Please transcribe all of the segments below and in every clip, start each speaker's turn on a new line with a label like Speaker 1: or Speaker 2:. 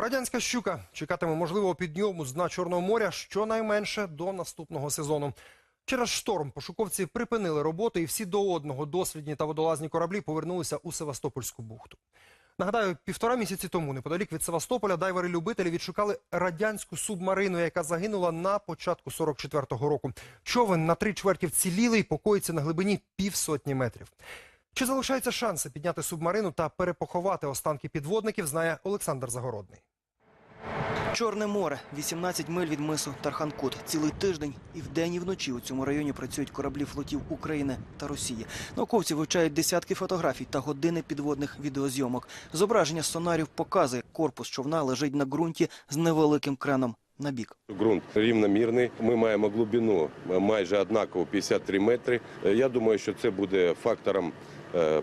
Speaker 1: Радянська щука чекатиме можливого підйому з дна Чорного моря щонайменше до наступного сезону. Через шторм пошуковці припинили роботу і всі до одного дослідні та водолазні кораблі повернулися у Севастопольську бухту. Нагадаю, півтора місяці тому неподалік від Севастополя дайвери-любителі відшукали радянську субмарину, яка загинула на початку 44-го року. Човен на три чверті вцілілий покоїться на глибині півсотні метрів. Чи залишаються шанси підняти субмарину та перепоховати останки підводників, знає Олександр Загородний.
Speaker 2: Чорне море, 18 миль від мису Тарханкут. Цілий тиждень і вдень, і вночі у цьому районі працюють кораблі флотів України та Росії. Науковці вивчають десятки фотографій та години підводних відеозйомок. Зображення сонарів показує, корпус човна лежить на ґрунті з невеликим креном на бік.
Speaker 3: Ґрунт рівномірний. Ми маємо глибину майже однаково 53 метри. Е, Я думаю, що це буде фактором е,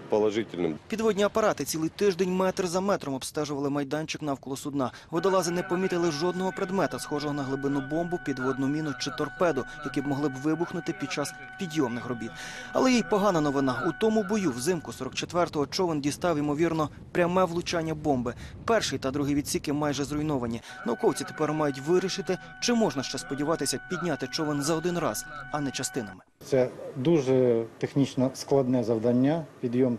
Speaker 3: положительним
Speaker 2: Підводні апарати цілий тиждень метр за метром обстежували майданчик навколо судна. Водолази не помітили жодного предмета, схожого на глибину бомбу, підводну міну чи торпеду, які б могли б вибухнути під час підйомних робіт. Але є й погана новина. У тому бою взимку 44-го човен дістав, ймовірно, пряме влучання бомби. Перший та другий відсіки майже зруйновані. Науковці тепер мають вирішити, чи можна ще сподіватися підняти човен за один раз, а не частинами.
Speaker 4: Це дуже технічно складне завдання, підйом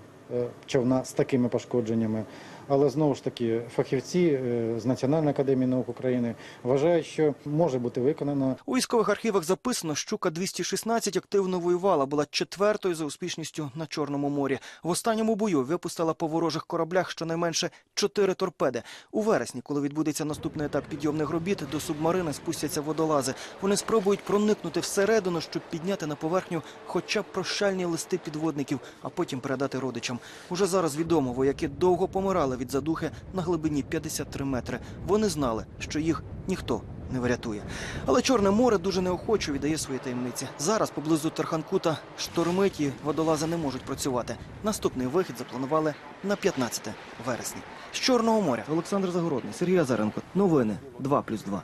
Speaker 4: човна з такими пошкодженнями. Але знову ж таки, фахівці е, з Національної академії наук України вважають, що може бути виконано
Speaker 2: У військових архівах записано, щука 216 активно воювала, була четвертою за успішністю на Чорному морі. В останньому бою випустила по ворожих кораблях щонайменше чотири торпеди. У вересні, коли відбудеться наступний етап підйомних робіт, до субмарини спустяться водолази. Вони спробують проникнути всередину, щоб підняти на поверхню хоча б прощальні листи підводників, а потім передати родичам. Уже зараз відомо, вояки довго помирали від задухи на глибині 53 метри. Вони знали, що їх ніхто не врятує. Але Чорне море дуже неохоче віддає свої таємниці. Зараз поблизу Тарханкута штормить і водолази не можуть працювати. Наступний вихід запланували на 15 вересня. З Чорного моря Олександр Загородний, Сергій Азаренко. Новини 2+,2.